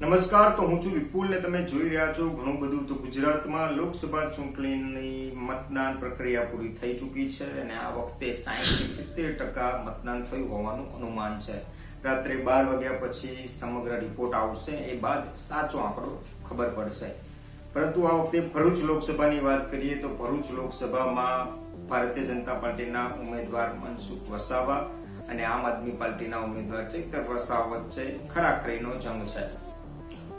નમસ્કાર, તો હું છું વિપુલ ને તમે જોઈ રહ્યા છો ઘણું બધું. તો ગુજરાતમાં લોકસભા ચૂંટણીની મતદાન પ્રક્રિયા પૂરી થઈ ચૂકી છે અને આ વખતે સાહીઠથી સિત્તેર ટકા મતદાન થયું હોવાનું અનુમાન છે. રાત્રે બાર વાગ્યા પછી સમગ્ર રિપોર્ટ આવશે, એ બાદ સાચો આંકડો ખબર પડશે. પરંતુ આ વખતે ભરૂચ લોકસભાની વાત કરીએ તો ભરૂચ લોકસભામાં ભારતીય જનતા પાર્ટીના ઉમેદવાર મનસુખ વસાવા અને આમ આદમી પાર્ટીના ઉમેદવાર ચૈતર વસાવ વચ્ચે ખરાખરીનો જંગ છે.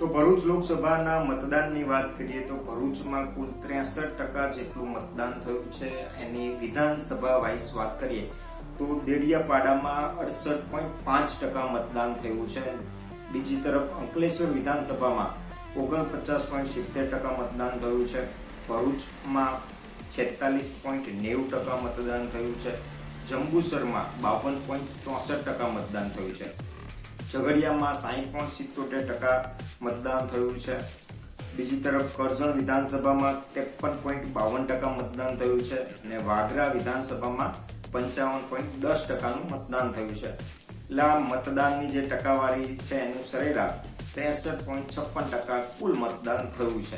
તો ભરૂચ લોકસભાના મતદાનની વાત કરીએ તો ભરૂચમાં કુલ ત્રેસઠ ટકા જેટલું મતદાન થયું છે. એની વિધાનસભા વાઇસ વાત કરીએ તો દેડિયાપાડામાં અડસઠ પોઈન્ટ પાંચ ટકા મતદાન થયું છે. બીજી તરફ અંકલેશ્વર વિધાનસભામાં ઓગણપચાસ પોઈન્ટ સિત્તેર ટકા મતદાન થયું છે. ભરૂચમાં છેતાલીસ પોઈન્ટ નેવું ટકા મતદાન થયું છે. જંબુસરમાં બાવન પોઈન્ટ ચોસઠ ટકા મતદાન થયું છે. ઝઘડિયામાં સાહીઠ પોઈન્ટ સિત્તોતેર ટકા મતદાન થયું છે. બીજી તરફ કરજણ વિધાનસભામાં ત્રેપન પોઈન્ટ બાવન ટકા મતદાન થયું છે અને વાગરા વિધાનસભામાં પંચાવન પોઈન્ટ દસ ટકાનું મતદાન થયું છે. એટલે આ મતદાનની જે ટકાવારી છે એનું સરેરાશ ત્રેસઠ પોઈન્ટ છપ્પન ટકા કુલ મતદાન થયું છે.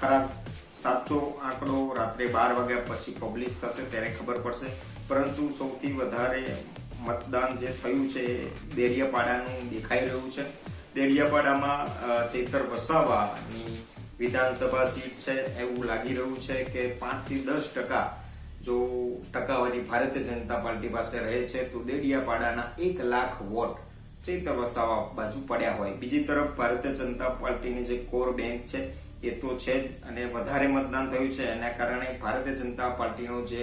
ખરા સાચો આંકડો રાત્રે બાર વાગ્યા પછી પબ્લિશ થશે ત્યારે ખબર પડશે. પરંતુ સૌથી વધારે મતદાન જે થયું છે એ દેડિયાપાડાનું દેખાઈ રહ્યું છે. દેડિયાપાડામાં ચેતર વસાવાની વિધાનસભા સીટ છે. એવું લાગી રહ્યું છે કે પાંચથી દસ ટકા જો ટકાવારી ભારતીય જનતા પાર્ટી પાસે રહે છે, તો દેડિયાપાડાના એક લાખ વોટ ચૈતર વસાવા બાજુ પડ્યા હોય. બીજી તરફ ભારતીય જનતા પાર્ટીની જે કોર બેંક છે, એ તો છે જ અને વધારે મતદાન થયું છે. એના કારણે ભારતીય જનતા પાર્ટીનો જે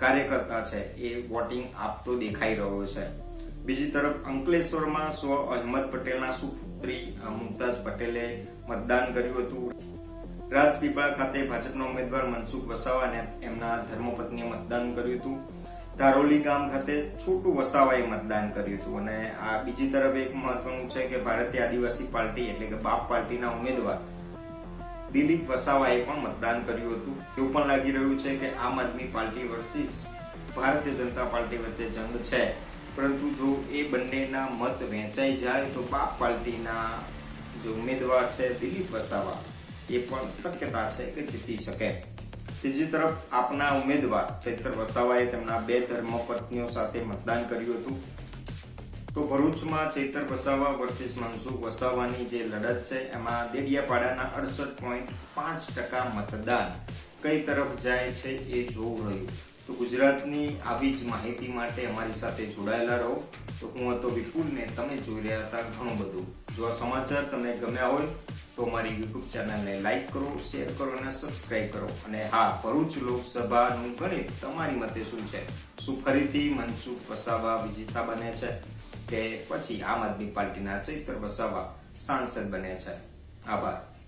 કાર્યકર્તા છે, એ વોટિંગ આપતો દેખાઈ રહ્યો છે. બીજી તરફ અંકલેશ્વરમાં સ્વ અહેમદ પટેલના સુપુત્રી અ, મુમતાજ પટેલે મતદાન કર્યું હતું. રાજપીપળા ખાતે ભાજપના ઉમેદવાર મનસુખ વસાવાને એમના ધર્મપત્નીએ મતદાન કર્યું હતું. ધારોલી ગામ ખાતે છોટું વસાવાએ મતદાન કર્યું હતું. અને આ બીજી તરફ એક મહત્વનું છે કે ભારતીય આદિવાસી પાર્ટી એટલે કે બાપ પાર્ટીના ઉમેદવાર દિલીપ વસાવાએ પણ મતદાન કર્યું હતું. એવું પણ લાગી રહ્યું છે કે આમ આદમી party versus Bharatiya Janata party વચ્ચે જંગ છે. પરંતુ જો એ બંનેના મત વહેંચાઈ જાય તો બાપ પાર્ટીના જે ઉમેદવાર છે દિલીપ વસાવા, એ પણ શક્યતા છે કે જીતી શકે. બીજી તરફ આપના ઉમેદવાર ચૈત્ર વસાવાએ તેમના બે ધર્મપત્નીઓ સાથે મતદાન કર્યું હતું. તો ભરૂચમાં ચૈતર વસાવા વર્સિસ મનસુખ વસાવાની જે લડત છે, એમાં દેડિયાપાડાના અડસઠ પોઈન્ટ પાંચ ટકા મતદાન કઈ તરફ જાય છે એ જોવું રહ્યું. તો ગુજરાતની આવી જ માહિતી માટે અમારી સાથે જોડાયેલા રહો. તો હું હતો વિપુલને તમે જોઈ રહ્યા હતા ઘણું બધું. જો આ સમાચાર તમને ગમ્યા હોય, તો મારી યુટ્યુબ ચેનલને લાઇક કરો, શેર કરો અને સબસ્ક્રાઇબ કરો. અને હા, ભરૂચ લોકસભાનું ગણિત તમારી મતે શું છે? શું ફરીથી મનસુખ વસાવા વિજેતા બને છે કે પછી આમ આદમી પાર્ટીના ચૈતર વસાવા સાંસદ બને છે? આભાર.